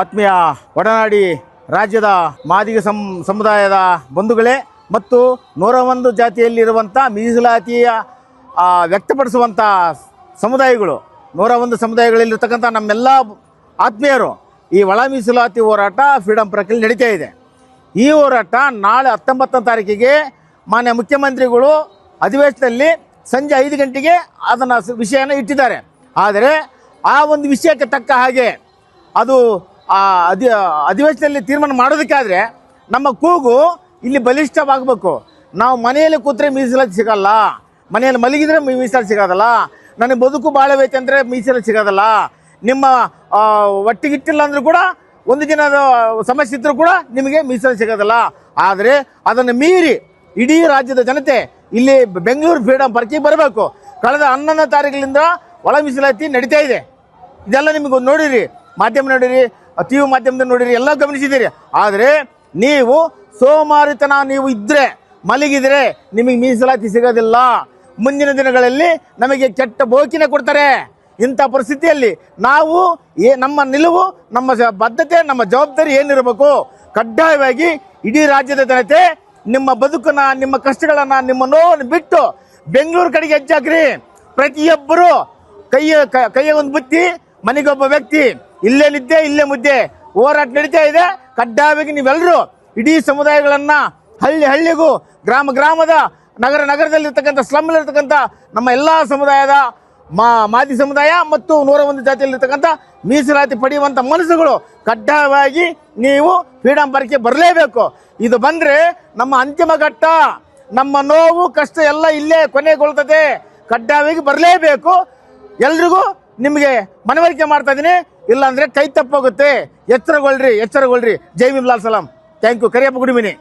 ಆತ್ಮೀಯ ಒಡನಾಡಿ ರಾಜ್ಯದ ಮಾದಿಗ ಸಂ, ಸಮುದಾಯದ ಬಂಧುಗಳೇ ಮತ್ತು ನೂರ ಒಂದು ಜಾತಿಯಲ್ಲಿರುವಂಥ ಮೀಸಲಾತಿಯ ವ್ಯಕ್ತಪಡಿಸುವಂಥ ಸಮುದಾಯಗಳು, ನೂರ ಒಂದು ಸಮುದಾಯಗಳಲ್ಲಿರ್ತಕ್ಕಂಥ ನಮ್ಮೆಲ್ಲ ಆತ್ಮೀಯರು ಈ ಒಳ ಮೀಸಲಾತಿ ಹೋರಾಟ ಫ್ರೀಡಮ್ ಪ್ರಕ್ರಿಯೆ ನಡೀತಾ ಇದೆ. ಈ ಹೋರಾಟ ನಾಳೆ ಹತ್ತೊಂಬತ್ತನೇ ತಾರೀಕಿಗೆ ಮಾನ್ಯ ಮುಖ್ಯಮಂತ್ರಿಗಳು ಅಧಿವೇಶನದಲ್ಲಿ ಸಂಜೆ ಐದು ಗಂಟೆಗೆ ಅದನ್ನು ವಿಷಯನ ಇಟ್ಟಿದ್ದಾರೆ. ಆದರೆ ಆ ಒಂದು ವಿಷಯಕ್ಕೆ ತಕ್ಕ ಹಾಗೆ ಅದು ಆ ಅಧಿ ಅಧಿವೇಶನದಲ್ಲಿ ತೀರ್ಮಾನ ಮಾಡೋದಕ್ಕಾದ್ರೆ ನಮ್ಮ ಕೂಗು ಇಲ್ಲಿ ಬಲಿಷ್ಠವಾಗಬೇಕು. ನಾವು ಮನೆಯಲ್ಲಿ ಕೂತ್ರೆ ಮೀಸಲಾತಿ ಸಿಗಲ್ಲ. ಮನೆಯಲ್ಲಿ ಮಲಗಿದ್ರೆ ಮೀಸಲಾತಿ ಸಿಗೋದಲ್ಲ ನನಗೆ ಬದುಕು ಬಾಳಬೇಕು ಅಂದರೆ ಮೀಸಲಾತಿ ಸಿಗೋದಲ್ಲ ನಿಮ್ಮ ಒಟ್ಟಿಗಿಟ್ಟಿಲ್ಲ ಅಂದರೂ ಕೂಡ ಒಂದು ದಿನದ ಸಮಸ್ಯೆ ಇದ್ದರೂ ಕೂಡ ನಿಮಗೆ ಮೀಸಲಾತಿ ಸಿಗೋದಲ್ಲ ಆದರೆ ಅದನ್ನು ಮೀರಿ ಇಡೀ ರಾಜ್ಯದ ಜನತೆ ಇಲ್ಲಿ ಬೆಂಗಳೂರು ಫ್ರೀಡಮ್ ಪಾರ್ಕಿಗೆ ಬರಬೇಕು. ಕಳೆದ ಹನ್ನೊಂದನೇ ತಾರೀಕಿನಿಂದ ಒಳ ಮೀಸಲಾತಿ ನಡೀತಾ ಇದೆ. ಇದೆಲ್ಲ ನಿಮಗೆ ನೋಡಿರಿ, ಮಾಧ್ಯಮ ನೋಡಿರಿ. ಟಿ ಮಾಧ್ಯಮದಲ್ಲಿ ನೋಡಿರಿ, ಎಲ್ಲ ಗಮನಿಸಿದ್ದೀರಿ. ಆದರೆ ನೀವು ಸೋಮಾರಿತನ ನೀವು ಇದ್ದರೆ ಮಲಗಿದರೆ ನಿಮಗೆ ಮೀಸಲಾತಿ ಸಿಗೋದಿಲ್ಲ. ಮುಂದಿನ ದಿನಗಳಲ್ಲಿ ನಮಗೆ ಕೆಟ್ಟ ಬೋಕಿನ ಕೊಡ್ತಾರೆ. ಇಂಥ ಪರಿಸ್ಥಿತಿಯಲ್ಲಿ ನಾವು ಏ, ನಮ್ಮ ನಿಲುವು, ನಮ್ಮ ಬದ್ಧತೆ, ನಮ್ಮ ಜವಾಬ್ದಾರಿ ಏನಿರಬೇಕು? ಕಡ್ಡಾಯವಾಗಿ ಇಡೀ ರಾಜ್ಯದ ಜನತೆ ನಿಮ್ಮ ಬದುಕನ್ನ, ನಿಮ್ಮ ಕಷ್ಟಗಳನ್ನ, ನಿಮ್ಮ ನೋವನ್ನು ಬಿಟ್ಟು ಬೆಂಗಳೂರು ಕಡೆಗೆ ಹೆಜ್ಜಾಕ್ರಿ ಪ್ರತಿಯೊಬ್ಬರು ಕೈಯ ಕೈಯ ಒಂದು ಬುತ್ತಿ, ಮನೆಗೊಬ್ಬ ವ್ಯಕ್ತಿ. ಇಲ್ಲೇ ನಿದ್ದೆ, ಇಲ್ಲೇ ಮುದ್ದೆ. ಹೋರಾಟ ನಡೀತಾ ಇದೆ. ಕಡ್ಡಾಯವಾಗಿ ನೀವೆಲ್ಲರೂ ಇಡೀ ಸಮುದಾಯಗಳನ್ನ ಹಳ್ಳಿ ಹಳ್ಳಿಗೂ, ಗ್ರಾಮ ಗ್ರಾಮದ, ನಗರ ನಗರದಲ್ಲಿರ್ತಕ್ಕಂಥ ಸ್ಲಮ್ನಲ್ಲಿರ್ತಕ್ಕಂಥ ನಮ್ಮ ಎಲ್ಲ ಸಮುದಾಯದ ಮಾ ಮಾದಿ ಸಮುದಾಯ ಮತ್ತು ನೂರ ಒಂದು ಜಾತಿಯಲ್ಲಿರ್ತಕ್ಕಂಥ ಮೀಸಲಾತಿ ಪಡೆಯುವಂಥ ಮನಸ್ಸುಗಳು ಕಡ್ಡಾಯವಾಗಿ ನೀವು ಫ್ರೀಡಮ್ ಪಾರ್ಕ್ಗೆ ಬರಲೇಬೇಕು. ಇದು ಬಂದರೆ ನಮ್ಮ ಅಂತಿಮ ಘಟ್ಟ, ನಮ್ಮ ನೋವು, ಕಷ್ಟ ಎಲ್ಲ ಇಲ್ಲೇ ಕೊನೆಗೊಳ್ತದೆ. ಕಡ್ಡಾಯವಾಗಿ ಬರಲೇಬೇಕು. ಎಲ್ರಿಗೂ ನಿಮಗೆ ಮನವರಿಕೆ ಮಾಡ್ತಾ ಇದ್ದೀನಿ. ಇಲ್ಲಾಂದ್ರೆ ಕೈ ತಪ್ಪೋಗುತ್ತೆ. ಎಚ್ಚರಗೊಳ್ರಿ ಎಚ್ಚರಗೊಳ್ರಿ. ಜೈ ಬಿಮ್ಲಾಲ್ ಸಲಾಂ. Thank you Kariyappa ಗುಡಿಮಿನಿ